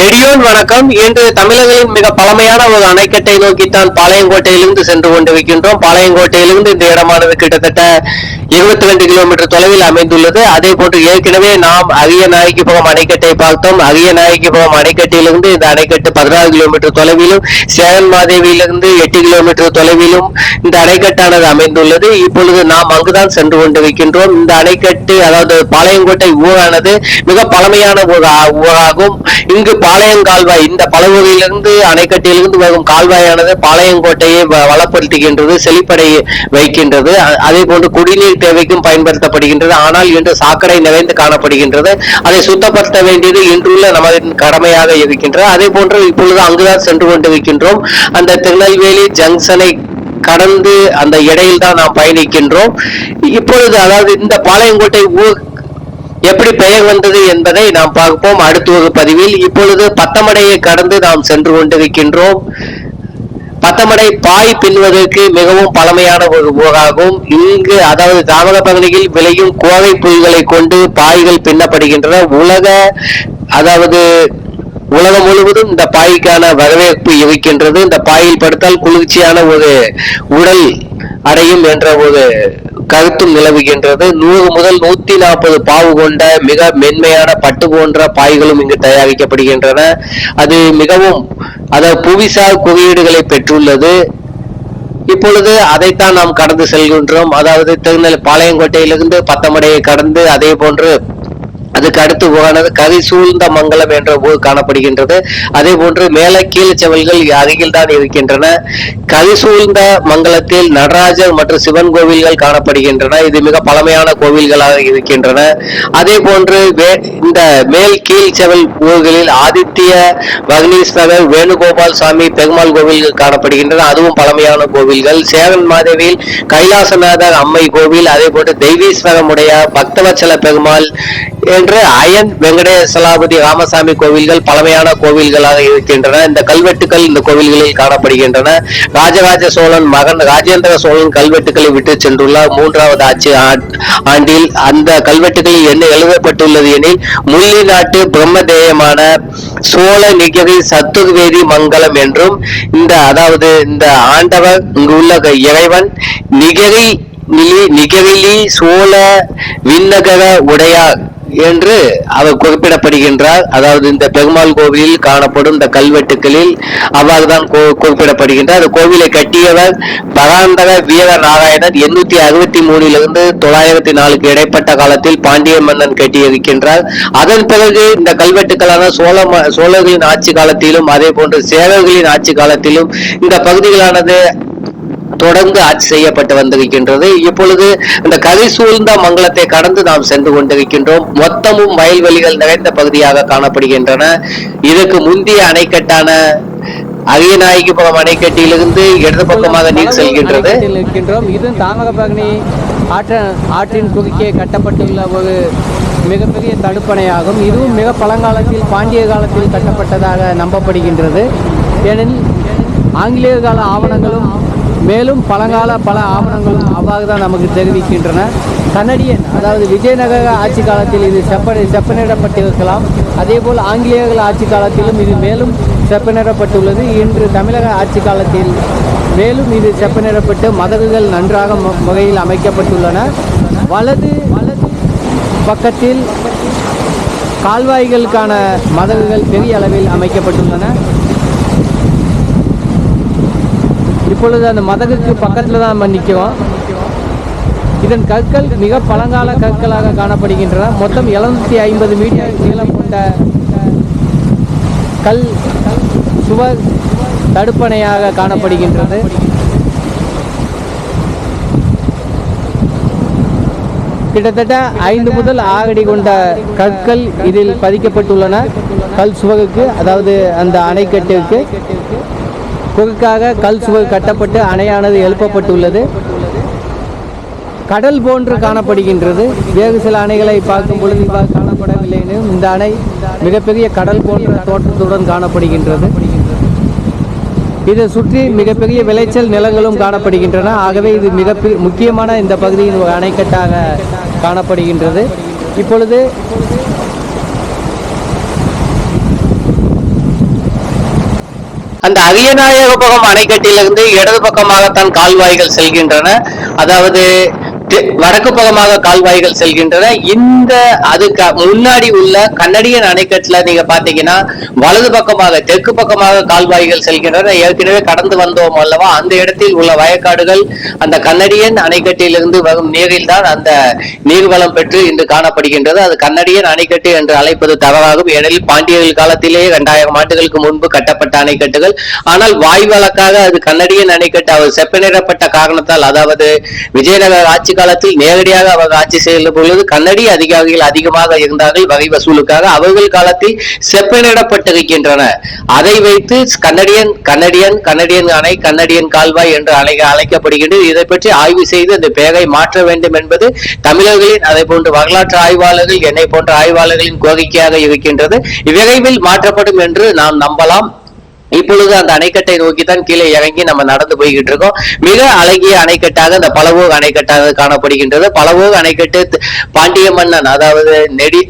நெடியோன் வணக்கம். இன்று தமிழர்களின் மிக பழமையான ஒரு அணைக்கட்டை நோக்கித்தான் பாளையங்கோட்டையிலிருந்து சென்று கொண்டிருக்கின்றோம். பாளையங்கோட்டையிலிருந்து இந்த இடமானது கிட்டத்தட்ட இருபத்தி ரெண்டு கிலோமீட்டர் தொலைவில் அமைந்துள்ளது. அதே போன்று ஏற்கனவே நாம் அரிய நாயகிபுரம் அணைக்கட்டை பார்த்தோம். அரிய நாயகிபுரம் அணைக்கட்டிலிருந்து இந்த அணைக்கட்டு பதினாறு கிலோமீட்டர் தொலைவிலும் சேரன் மாதேவியிலிருந்து எட்டு கிலோமீட்டர் தொலைவிலும் இந்த அணைக்கட்டானது அமைந்துள்ளது. இப்பொழுது நாம் அங்குதான் சென்று கொண்டிருக்கின்றோம். இந்த அணைக்கட்டு அதாவது பாளையங்கோட்டை ஊரானது மிக பழமையான ஊர் ஆ- ஊராகும். இங்கு பாளையங்கால்வாய். இந்த பழங்குடியிலிருந்து அணைக்கட்டிலிருந்து வரும் கால்வாயானது பாளையங்கோட்டையை வ- வளப்படுத்துகின்றது செழிப்படை வைக்கின்றது. அதே போன்று குடிநீர் தேவைக்கும் பயன்படுத்தப்படுகின்றது. ஆனால் இன்று சாக்கடை நிறைந்து காணப்படுகின்றது. அதை சுத்தப்படுத்த வேண்டியது இன்றுள்ள நமது கடமையாக இருக்கின்றது. அதே போன்று இப்பொழுது அங்குதான் சென்று கொண்டிருக்கின்றோம். அந்த திருநெல்வேலி ஜங்ஷனை கடந்து அந்த இடையில் தான் நாம் பயணிக்கின்றோம். இப்பொழுது அதாவது இந்த பாளையங்கோட்டை ஊர் எப்படி பெயர் வந்தது என்பதை நாம் பார்ப்போம். அடுத்த ஒரு பதிவில் இப்பொழுது பத்தமடையை கடந்து நாம் சென்று கொண்டிருக்கின்றோம். பத்தமடை பாய் பின்வதற்கு மிகவும் பழமையான ஒரு ஊராகும். இங்கு அதாவது தாமத பகுதியில் விளையும் கோவை புல்களை கொண்டு பாய்கள் பின்னப்படுகின்றன. உலக அதாவது உலகம் முழுவதும் இந்த பாய்க்கான வரவேற்பு இருக்கின்றது. இந்த பாயில் படுத்தால் குளிர்ச்சியான ஒரு உடல் அடையும் என்ற ஒரு கருத்தும் நிலவுகின்றது. நூறு முதல் நூத்தி நாற்பது பாவு கொண்ட மிக மென்மையான பட்டு போன்ற பாய்களும் இங்கு தயாரிக்கப்படுகின்றன. அது மிகவும் அதாவது புவிசார் குறியீடுகளை பெற்றுள்ளது. இப்பொழுது அதைத்தான் நாம் கடந்து செல்கின்றோம். அதாவது திருநெல் பாளையங்கோட்டையிலிருந்து பத்தமடையை கடந்து அதே போன்று அதுக்கு அடுத்து போனது கதை சூழ்ந்த மங்கலம் என்ற ஊர் காணப்படுகின்றது. அதே போன்று மேல கீழ் செவல்கள் அருகில் தான் இருக்கின்றன. கதை சூழ்ந்த மங்கலத்தில் நடராஜர் மற்றும் சிவன் கோவில்கள் காணப்படுகின்றன. இது மிக பழமையான கோவில்களாக இருக்கின்றன. அதே போன்று இந்த மேல் கீழ் செவல் ஊர்களில் ஆதித்ய வக்னீஸ்வரர் வேணுகோபால் சாமி பெருமாள் கோவில்கள் காணப்படுகின்றன. அதுவும் பழமையான கோவில்கள். சேவன் மாதேவியில் கைலாசநாதர் அம்மை கோவில் அதே போன்று தெய்வீஸ்வரமுடைய பக்தவச்சல பெருமாள் என்று அயன் வெங்கடேசலாபதி ராமசாமி கோவில்கள் பழமையான கோவில்களாக இருக்கின்றன. இந்த கல்வெட்டுகள் இந்த கோவில்களில் காணப்படுகின்றன. ராஜராஜ சோழன் மகன் ராஜேந்திர சோழன் கல்வெட்டுகளை விட்டு சென்றுள்ள மூன்றாவது ஆட்சி ஆ- ஆண்டில். அந்த கல்வெட்டுகளில் என்ன எழுதப்பட்டுள்ளது எனில் முள்ளி நாட்டு பிரம்மதேயமான சோழ நிகரி சத்துர்வேதி மங்கலம் என்றும் இந்த அதாவது இந்த ஆண்டவர் இங்குள்ள இறைவன் நிகரி நிலி சோழ விண்ணகர உடையார் என்று அவர் குறிப்பிடப்படுகின்றார். அதாவது இந்த பெருமாள் கோவிலில் காணப்படும் இந்த கல்வெட்டுகளில் அவ்வாறு தான் குறிப்பிடப்படுகின்றார். அந்த கோவிலை கட்டியவர் பராந்தக வீர நாராயணன் எண்ணூத்தி அறுபத்தி மூணிலிருந்து தொள்ளாயிரத்தி நாலுக்கு இடைப்பட்ட காலத்தில் பாண்டிய மன்னன் கட்டியிருக்கின்றார். அதன் பிறகு இந்த கல்வெட்டுக்களான சோழ சோழர்களின் ஆட்சி காலத்திலும் அதே போன்று சேரர்களின் ஆட்சி காலத்திலும் இந்த பகுதிகளானது தொடர்ந்து ஆட்சி செய்யப்பட்டு வந்திருக்கின்றது. இப்பொழுது இந்த கரை சூழ்ந்த மங்கலத்தை கடந்து நாம் சென்று கொண்டிருக்கின்றோம். மொத்தமும் வயல்வெளிகள் நிறைந்த பகுதியாக காணப்படுகின்றன. இதற்கு முந்தைய அணைக்கட்டான அரியநாயகிபுரம் அணைக்கட்டிலிருந்து இடது பக்கமாக நீர் செல்கின்றது. இருக்கின்றோம் இது தாமகபகனி ஆற்ற ஆற்றின் குறுக்கே கட்டப்பட்டுள்ள ஒரு மிகப்பெரிய தடுப்பணையாகும். இதுவும் மிக பழங்காலத்தில் பாண்டிய காலத்தில் கட்டப்பட்டதாக நம்பப்படுகின்றது. ஏனெனில் ஆங்கிலேய கால ஆவணங்களும் மேலும் பழங்கால பல ஆவணங்களும் அவ்வாறு தான் நமக்கு தெரிவிக்கின்றன. கனடியன் அதாவது விஜயநகர ஆட்சி காலத்தில் இது செப்ப செப்பனிடப்பட்டிருக்கலாம். அதேபோல் ஆங்கிலேயர்கள் ஆட்சி காலத்திலும் இது மேலும் செப்பனிடப்பட்டுள்ளது. இன்று தமிழக ஆட்சி காலத்தில் மேலும் இது செப்பனிடப்பட்டு மதகுகள் நன்றாக முறையில் அமைக்கப்பட்டுள்ளன. வலது வலது பக்கத்தில் கால்வாய்களுக்கான மதகுகள் பெரிய அளவில் அமைக்கப்பட்டுள்ளன. இப்பொழுது அந்த மதகுக்கு பக்கத்தில் தான் நம்ம நிற்கிறோம் இதன் கற்கள் மிக பழங்கால கற்களாக காணப்படுகின்றன. மொத்தம் எழுநூத்தி ஐம்பது மீட்டர் நீளம் கொண்ட கல் சுவர் தடுப்பணையாக காணப்படுகின்றது. கிட்டத்தட்ட ஐந்து முதல் ஆறு அடி கொண்ட கற்கள் இதில் பதிக்கப்பட்டுள்ளன. கல் சுவருக்கு அதாவது அந்த அணைக்கட்டுக்கு. குறுக்காக கல் சுவர் கட்டப்பட்டு அணையானது எழுப்பப்பட்டுள்ளது. கடல் போன்று காணப்படுகின்றது. வேறு சில அணைகளை பார்க்கும் பொழுது இவ்வாறு காணப்படவில்லை எனும் இந்த அணை மிகப்பெரிய கடல் போன்ற தோற்றத்துடன் காணப்படுகின்றது. இதை சுற்றி மிகப்பெரிய விளைச்சல் நிலங்களும் காணப்படுகின்றன. ஆகவே இது மிக முக்கியமான இந்த பகுதியின் ஒரு அணைக்கட்டாக காணப்படுகின்றது. இப்பொழுது அந்த அரியநாயகபுரம் அணைக்கட்டிலிருந்து இடது பக்கமாகத்தான் கால்வாய்கள் செல்கின்றன. அதாவது வடக்கு பக்கமாக கால்வாய்கள் செல்கின்றன. இந்த அதுக்கு முன்னாடி உள்ள கன்னடியன் அணைக்கட்டுல நீங்க பாத்தீங்கன்னா வலது பக்கமாக தெற்கு பக்கமாக கால்வாய்கள் செல்கின்றன. ஏற்கனவே கடந்து வந்தோம் அல்லவா? அந்த இடத்தில் உள்ள வயக்காடுகள் அந்த கன்னடியன் அணைக்கட்டிலிருந்து வரும் நீரில் தான் அந்த நீர்வளம் பெற்று இன்று காணப்படுகின்றது. அது கன்னடியன் அணைக்கட்டு என்று அழைப்பது தவறாகும். ஏனெனில் பாண்டியர்கள் காலத்திலேயே இரண்டாயிரம் ஆண்டுகளுக்கு முன்பு கட்டப்பட்ட அணைக்கட்டுகள். ஆனால் வாய் வழக்காக அது கன்னடியன் அணைக்கட்டு அவர் செப்பனிடப்பட்ட காரணத்தால் அதாவது விஜயநகர ஆட்சி காலத்தில் நேரடியாக அவர் ஆட்சி செய்த பொழுது கன்னடி அதிகாரிகள் அதிகமாக இருந்தார்கள் வரி வசூலுக்காக. அவர்கள் காலத்தில் செப்பனிடப்பட்டிருக்கின்றன. அதை வைத்து கன்னடியன் கன்னடியன் கன்னடியன் அணை கன்னடியன் கால்வாய் என்று அழை அழைக்கப்படுகின்றது. இதை பற்றி ஆய்வு செய்து அந்த பெயரை மாற்ற வேண்டும் என்பது தமிழர்களின் அதை போன்ற வரலாற்று ஆய்வாளர்கள் என்னை போன்ற ஆய்வாளர்களின் கோரிக்கையாக இருக்கின்றது. விரைவில் மாற்றப்படும் என்று நாம் நம்பலாம். இப்பொழுது அந்த அணைக்கட்டை நோக்கி தான் கீழே இறங்கி நம்ம நடந்து போய்கிட்டு இருக்கோம் மிக அழகிய அணைக்கட்டாக இந்த பலவோக அணைக்கட்டாக காணப்படுகின்றது. பலவோக அணைக்கட்டு பாண்டிய மன்னன் அதாவது நெடி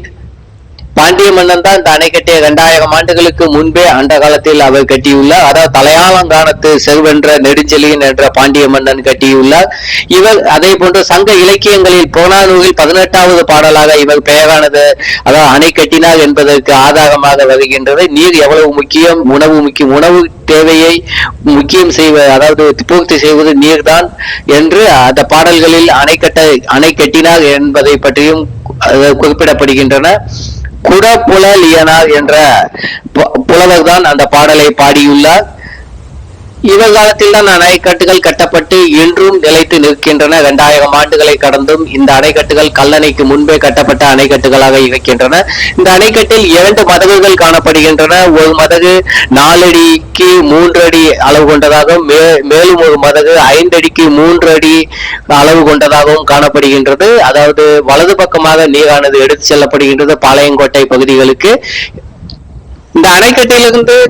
பாண்டிய மன்னன் தான் இந்த அணைக்கட்டை இரண்டாயிரம் ஆண்டுகளுக்கு முன்பே அந்த காலத்தில் அவர் கட்டியுள்ளார். அதாவது தலையாளங்கானத்து செல்வென்ற நெடுஞ்செழியன் என்ற பாண்டிய மன்னன் கட்டியுள்ளார். இவர் அதே போன்று சங்க இலக்கியங்களில் புறநானூரில் பதினெட்டாவது பாடலாக இவர் பெயரானது அதாவது அணை கட்டினார் என்பதற்கு ஆதாரமாக வருகின்றது. நீர் எவ்வளவு முக்கியம் உணவு முக்கியம் உணவு தேவையை முக்கியம் செய்வது அதாவது பூர்த்தி செய்வது நீர்தான் என்று அந்த பாடல்களில் அணை கட்ட அணை கட்டினார் என்பதை பற்றியும் குறிப்பிடப்படுகின்றன. குடப்புலலியனார் என்ற புலவர் தான் அந்த பாடலை பாடியுள்ளார். இவர் காலத்தில் தான் அணைக்கட்டுகள் கட்டப்பட்டு இன்றும் நிலைத்து நிற்கின்றன. இரண்டாயிரம் ஆண்டுகளை கடந்தும் இந்த அணைக்கட்டுகள் கல்லணைக்கு முன்பே கட்டப்பட்ட அணைக்கட்டுகளாக இருக்கின்றன. இந்த அணைக்கட்டில் இரண்டு மதகுகள் காணப்படுகின்றன. ஒரு மதகு நாலடிக்கு மூன்று அடி அளவு கொண்டதாகவும் மே- மேலும் ஒரு மதகு ஐந்து அடிக்கு மூன்று அடி அளவு கொண்டதாகவும் காணப்படுகின்றது. அதாவது வலது பக்கமாக நீரானது எடுத்து செல்லப்படுகின்றது பாளையங்கோட்டை பகுதிகளுக்கு. இந்த அணைக்கட்டிலிருந்து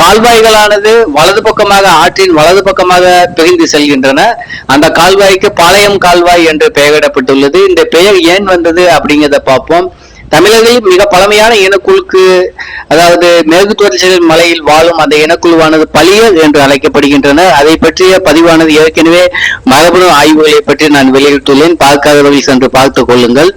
கால்வாய்களானது வலது பக்கமாக ஆற்றின் வலது பக்கமாக பிரிந்து செல்கின்றன. அந்த கால்வாய்க்கு பாளையம் கால்வாய் என்று பெயரிடப்பட்டுள்ளது. இந்த பெயர் ஏன் வந்தது அப்படிங்கிறத பார்ப்போம். தமிழர்களில் மிக பழமையான இனக்குழுக்கு அதாவது மேற்கு தொடர்ச்சி மலையில் வாழும் அந்த இனக்குழுவானது பலியர் என்று அழைக்கப்படுகின்றன. அதை பற்றிய பதிவானது ஏற்கனவே மரபணு ஆய்வுகளை பற்றி நான் வெளியிட்டுள்ளேன். பார்க்காதவர்கள் சென்று பார்த்துக் கொள்ளுங்கள்.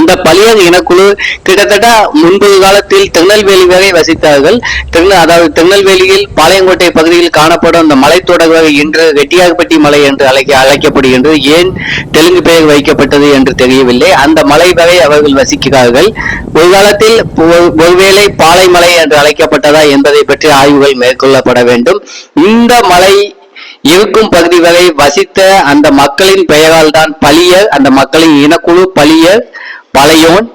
இந்த பலியர் இனக்குழு கிட்டத்தட்ட முன்பு காலத்தில் திருநெல்வேலி வரை வசித்தார்கள். திருநெ அதாவது திருநெல்வேலியில் பாளையங்கோட்டை பகுதியில் காணப்படும் அந்த மலைத்தொடர்கள் இன்று வெட்டியார்பட்டி மலை என்று அழைக்க அழைக்கப்படுகின்றது. ஏன் தெலுங்கு பெயர் வைக்கப்பட்டது என்று தெரியவில்லை. அந்த மலை வரை அவர்கள் வசிக்கிறார்கள். ஒரு காலத்தில் ஒருவேளை பாலை பாலைமலை என்று அழைக்கப்பட்டதா என்பதை பற்றி ஆய்வுகள் மேற்கொள்ளப்பட வேண்டும். இந்த மலை இருக்கும் பகுதி வரை வசித்த அந்த மக்களின் பெயரால் தான் பலியர் அந்த மக்களின் இனக்குழு பலியர் பழையோன்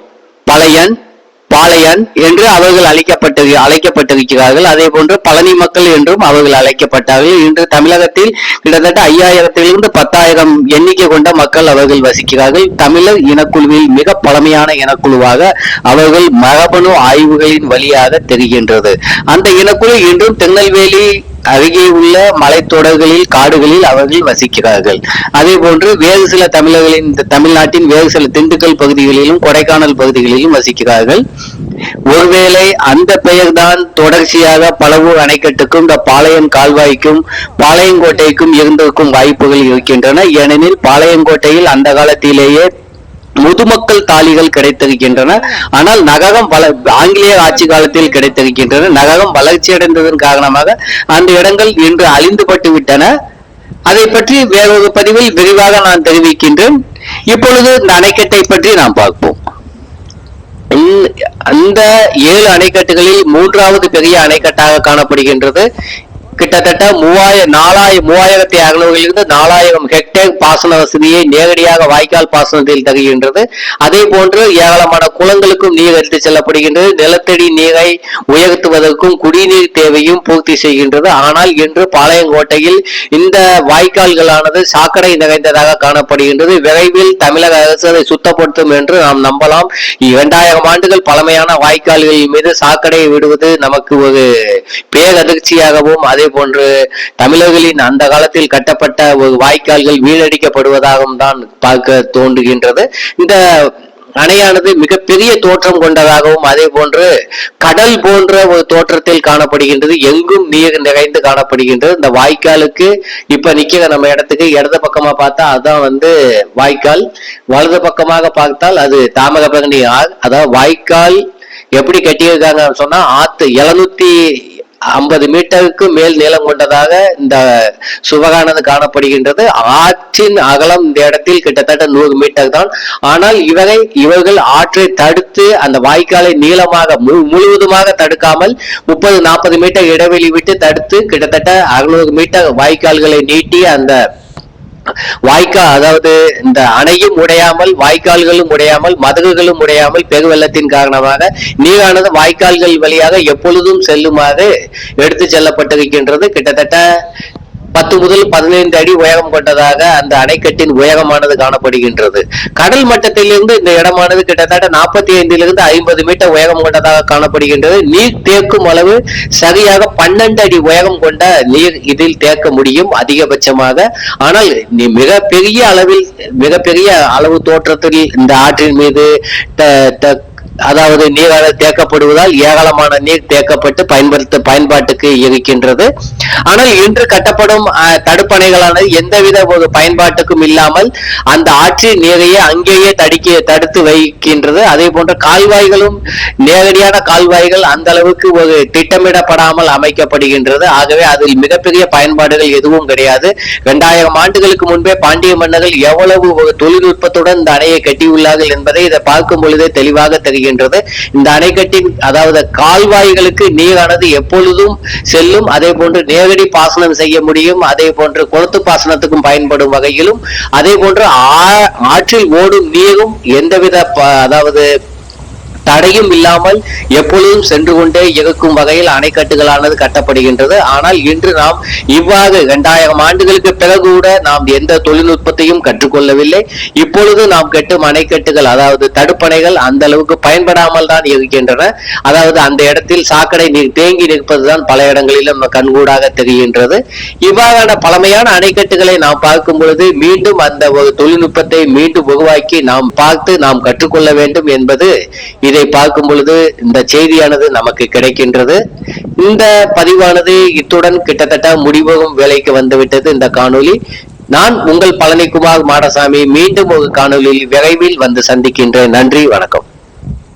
பழையன் பாளையன் என்று அவர்கள் அழைக்கப்பட்டு அழைக்கப்பட்டிருக்கிறார்கள். அதே போன்று பழனி மக்கள் என்றும் அவர்கள் அழைக்கப்பட்டார்கள். இன்று தமிழகத்தில் கிட்டத்தட்ட ஐயாயிரத்திலிருந்து பத்தாயிரம் எண்ணிக்கை கொண்ட மக்கள் அவர்கள் வசிக்கிறார்கள். தமிழர் இனக்குழுவில் மிக பழமையான இனக்குழுவாக அவர்கள் மரபணு ஆய்வுகளின் வழியாக தெரிகின்றது. அந்த இனக்குழு இன்றும் திருநெல்வேலி அருகே உள்ள மலைத்தொடர்களில் காடுகளில் அவர்கள் வசிக்கிறார்கள். அதே போன்று வேறு சில தமிழர்களின் தமிழ்நாட்டின் வேறு சில திண்டுக்கல் பகுதிகளிலும் கொடைக்கானல் பகுதிகளிலும் வசிக்கிறார்கள். ஒருவேளை அந்த பெயர்தான் தொடர்ச்சியாக பலவூர் அணைக்கட்டுக்கும் இந்த பாளையம் கால்வாய்க்கும் பாளையங்கோட்டைக்கும் இருந்திருக்கும் வாய்ப்புகள் இருக்கின்றன. ஏனெனில் பாளையங்கோட்டையில் அந்த காலத்திலேயே முதுமக்கள் தாலிகள் கிடைத்திருக்கின்றன. ஆனால் நகரம் வள ஆங்கிலேயர் ஆட்சி காலத்தில் கிடைத்திருக்கின்றன. நகரம் வளர்ச்சியடைந்ததன் காரணமாக அந்த இடங்கள் இன்று அழிந்துபட்டு விட்டன. அதை பற்றி வேறொரு பதிவில் விரிவாக நான் தெரிவிக்கின்றேன். இப்பொழுது இந்த அணைக்கட்டை பற்றி நாம் பார்ப்போம். அந்த ஏழு அணைக்கட்டுகளில் மூன்றாவது பெரிய அணைக்கட்டாக காணப்படுகின்றது. கிட்டத்தட்ட மூவாயிரம் நாலாயிரம் மூவாயிரத்தி அறுநூறிலிருந்து நாலாயிரம் ஹெக்டேர் பாசன வசதியை நேரடியாக வாய்க்கால் பாசனத்தில் தருகின்றது. அதே போன்று ஏராளமான குளங்களுக்கும் நீர் எடுத்து செல்லப்படுகின்றது. நிலத்தடி நீரை உயர்த்துவதற்கும் குடிநீர் தேவையும் பூர்த்தி செய்கின்றது. ஆனால் இன்று பாளையங்கோட்டையில் இந்த வாய்க்கால்களானது சாக்கடை நிறைந்ததாக காணப்படுகின்றது. விரைவில் தமிழக அரசு அதை சுத்தப்படுத்தும் என்று நாம் நம்பலாம். இரண்டாயிரம் ஆண்டுகள் பழமையான வாய்க்கால்களின் மீது சாக்கடையை விடுவது நமக்கு ஒரு பேரதிர்ச்சியாகவும் அதே போன்று தமிழர்களின் அந்த காலத்தில் கட்டப்பட்ட ஒரு வாய்க்கால்கள் வீழடிக்கப்படுவதாகவும் தான் பார்க்க தோன்றுகின்றது. இந்த அணையானது மிகப்பெரிய தோற்றம் கொண்டதாகவும் அதே போன்று கடல் போன்ற ஒரு தோற்றத்தில் காணப்படுகின்றது எங்கும் நீர் நிறைந்து காணப்படுகின்றது. இந்த வாய்க்காலுக்கு இப்ப நிக்கிற நம்ம இடத்துக்கு இடது பக்கமா பார்த்தா அதான் வந்து வாய்க்கால். வலது பக்கமாக பார்த்தால் அது தாமகபரணி ஆறு அதாவது வாய்க்கால் எப்படி கட்டியிருக்காங்க சொன்னா ஆத்து எழுநூத்தி ஐம்பது மீட்டருக்கு மேல் நீளம் கொண்டதாக இந்த சுபகானது காணப்படுகின்றது. ஆற்றின் அகலம் இந்த இடத்தில் கிட்டத்தட்ட நூறு மீட்டர் தான். ஆனால் இவரை இவர்கள் ஆற்றை தடுத்து அந்த வாய்க்காலை நீளமாக மு- முழுவதுமாக தடுக்காமல் முப்பது நாற்பது மீட்டர் இடைவெளி விட்டு தடுத்து கிட்டத்தட்ட அறுநூறு மீட்டர் வாய்க்கால்களை நீட்டி அந்த வாய்க்கால் அதாவது இந்த அணையும் உடையாமல் வாய்க்கால்களும் உடையாமல் மதகுகளும் உடையாமல் பெருவெள்ளத்தின் காரணமாக நீரானது வாய்க்கால்கள் வழியாக எப்பொழுதும் செல்லுமாறு எடுத்து செல்லப்பட்டிருக்கின்றது. கிட்டத்தட்ட பத்து முதல் பதினைந்து அடி உயரம் கொண்டதாக அந்த அணைக்கட்டின் உயரமானது காணப்படுகின்றது. கடல் மட்டத்திலிருந்து இந்த இடமானது கிட்டத்தட்ட நாற்பத்தி ஐந்திலிருந்து ஐம்பது மீட்டர் உயரம் கொண்டதாக காணப்படுகின்றது. நீர் தேக்கும் அளவு சரியாக பன்னெண்டு அடி உயரம் கொண்ட நீர் இதில் தேக்க முடியும் அதிகபட்சமாக. ஆனால் மிகப்பெரிய அளவில் மிகப்பெரிய அளவு தோற்றத்தில் இந்த ஆற்றின் மீது த- த- அதாவது நீரானது தேக்கப்படுவதால் ஏராளமான நீர் தேக்கப்பட்டு பயன்படுத்த பயன்பாட்டுக்கு இருக்கின்றது. ஆனால் இன்று கட்டப்படும் தடுப்பணைகளானது எந்தவித ஒரு பயன்பாட்டுக்கும் இல்லாமல் அந்த ஆற்றின் நீரையே அங்கேயே தடுக்க தடுத்து வைக்கின்றது. அதே போன்ற கால்வாய்களும் நேரடியான கால்வாய்கள் அந்த அளவுக்கு ஒரு திட்டமிடப்படாமல் அமைக்கப்படுகின்றது. ஆகவே அதில் மிகப்பெரிய பயன்பாடுகள் எதுவும் கிடையாது. இரண்டாயிரம் ஆண்டுகளுக்கு முன்பே பாண்டிய மன்னர்கள் எவ்வளவு ஒரு தொழில்நுட்பத்துடன் இந்த அணையை கட்டியுள்ளார்கள் என்பதை இதை பார்க்கும் பொழுதே தெளிவாக தெரிகின்றது இந்த அணைக்கட்டின் அதாவது கால்வாய்களுக்கு நீரானது எப்பொழுதும் செல்லும். அதே போன்று நேரடி பாசனம் செய்ய முடியும். அதே போன்று குளத்து பாசனத்துக்கும் பயன்படும் வகையிலும். அதே போன்று ஆ- ஆற்றில் ஓடும் நீரும் எந்தவித அதாவது தடையும் இல்லாமல் எப்பொழுதும் சென்று கொண்டே இயக்கும் வகையில் அணைக்கட்டுகளானது கட்டப்படுகின்றது. ஆனால் இன்று நாம் இவ்வாறு இரண்டாயிரம் ஆண்டுகளுக்கு பிறகு கூட நாம் எந்த தொழில்நுட்பத்தையும் கற்றுக்கொள்ளவில்லை. இப்பொழுது நாம் கட்டும் அணைக்கட்டுகள் அதாவது தடுப்பணைகள் அந்த அளவுக்கு பயன்படாமல் தான் இருக்கின்றன. அதாவது அந்த இடத்தில் சாக்கடை நீர் தேங்கி நிற்பதுதான் பல இடங்களிலும் நம்ம கண்கூடாக தெரிகின்றது. இவ்வாறான பழமையான அணைக்கட்டுகளை நாம் பார்க்கும் பொழுது மீண்டும் அந்த ஒரு தொழில்நுட்பத்தை மீண்டும் உருவாக்கி நாம் பார்த்து நாம் கற்றுக்கொள்ள வேண்டும் என்பது இதை பார்க்கும் பொழுது இந்த செய்தியானது நமக்கு கிடைக்கின்றது. இந்த பதிவானது இத்துடன் கிட்டத்தட்ட முடிவகும் வேலைக்கு வந்துவிட்டது இந்த காணொளி. நான் உங்கள் பழனிக்குமார் மாடசாமி மீண்டும் ஒரு காணொலியில் விரைவில் வந்து சந்திக்கின்றேன். நன்றி வணக்கம்.